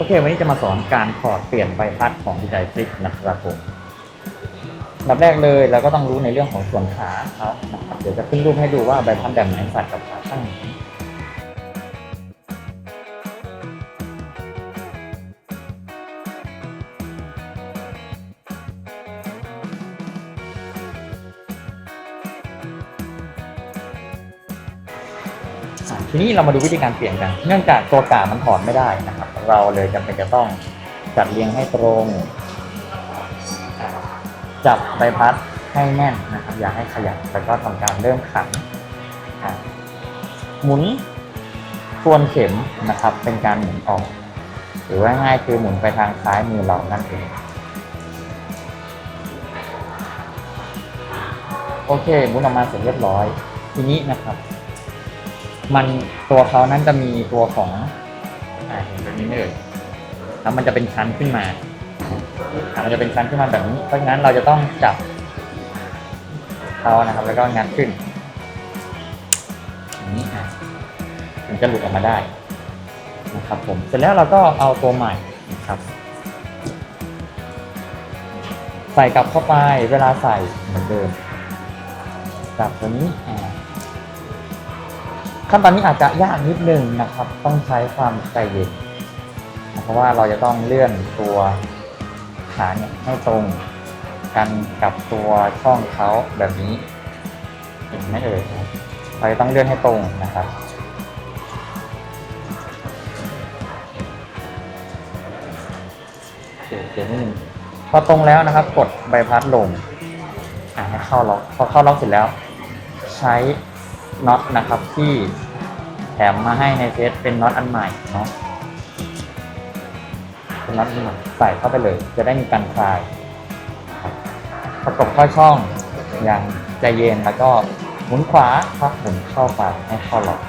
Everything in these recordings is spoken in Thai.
โอเค วันนี้จะมาสอนการถอดเปลี่ยนใบพัดของดีไซฟลิกนะครับผมอันดับแรกเลยเราก็ต้องรู้ในเรื่องของส่วนขาเขานะครับเดี๋ยวจะขึ้นรูปให้ดูว่าใบพัดแบบไหนสัดกับขาตั้งทีนี้เรามาดูวิธีการเปลี่ยนกัน เนื่องจากตัวกามันถอดไม่ได้นะครับ เราเลยจำเป็นจะต้องจัดเรียงให้ตรง จับใบพัดให้แน่นนะครับ อย่าให้ขยับแล้วก็ทำการเริ่มขันหมุนทวนเข็มนะครับ เป็นการหมุนออก หรือว่าง่ายคือหมุนไปทางซ้ายมือเรานั่นเองโอเคหมุนออกมาเสร็จเรียบร้อย ทีนี้นะครับ มันตัวเขานั้นจะมีตัวของ อ่าเห็นแบบนี้ไหมเอ่ยแล้วมันจะเป็นชั้นขึ้นมาอ่ามันจะเป็นชั้นขึ้นมาแบบนี้ เพราะฉะนั้นเราจะต้องจับเขานะครับ แล้วก็งัดขึ้นอย่างนี้อะถึงจะหลุดออกมาได้นะครับ ผม เสร็จแล้วเราก็เอาตัวใหม่นะครับ ใส่กลับเข้าไปเวลาใส่เหมือนเดิมจับตัวนี้อ่า ขั้นตอนนี้อาจจะยากนิดนึงนะครับ ต้องใช้ความใจเย็นเพราะว่าเราจะต้องเลื่อนตัวขาเนี่ยให้ตรงกันกับตัวช่องเขาแบบนี้เห็นไหมเอ่ยเราจะต้องเลื่อนให้ตรงนะครับเคเดี๋ยวนิดนึงพอตรงแล้วนะครับ กดใบพัดลงอ่าให้เข้าล็อกพอเข้าล็อกเสร็จแล้ว ใช้ น็อตนะครับที่แถมมาให้ในเซตเป็นน็อตอันใหม่เนาะเป็นน็อตอันใหม่ใส่เข้าไปเลย จะได้มีการคลายประกบเข้าช่องอย่างใจเย็นแล้วก็หมุนขวาครับหมุนเข้าไปให้เข้าล็อก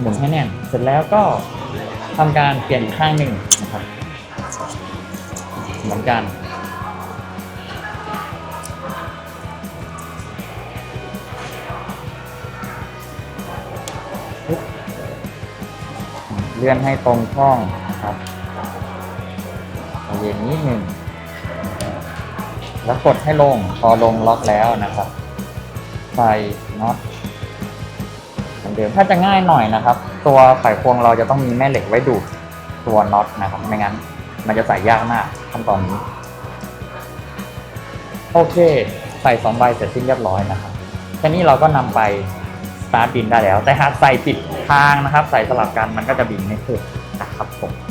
หมุนให้แน่น เสร็จแล้วก็ทำการเปลี่ยนข้างหนึ่งนะครับ เหมือนกัน เลื่อนให้ตรงช่องนะครับเย็นนิดหนึ่ง แล้วกดให้ลง พอลงล็อกแล้วนะครับ ใส่น็อตเหมือนเดิมถ้าจะง่ายหน่อยนะครับ ตัวไขควงเราจะต้องมีแม่เหล็กไว้ดูดตัวน็อตนะครับ ไม่งั้น มันจะใส่ยากมากขั้นตอนนี้ โอเค ใส่สองใบเสร็จสิ้นเรียบร้อยนะครับแค่นี้เราก็นำไป ตาร์ทบินได้แล้ว แต่หากใส่ผิดทางนะครับ ใส่สลับกันมันก็จะบินไม่ขึ้นนะครับผม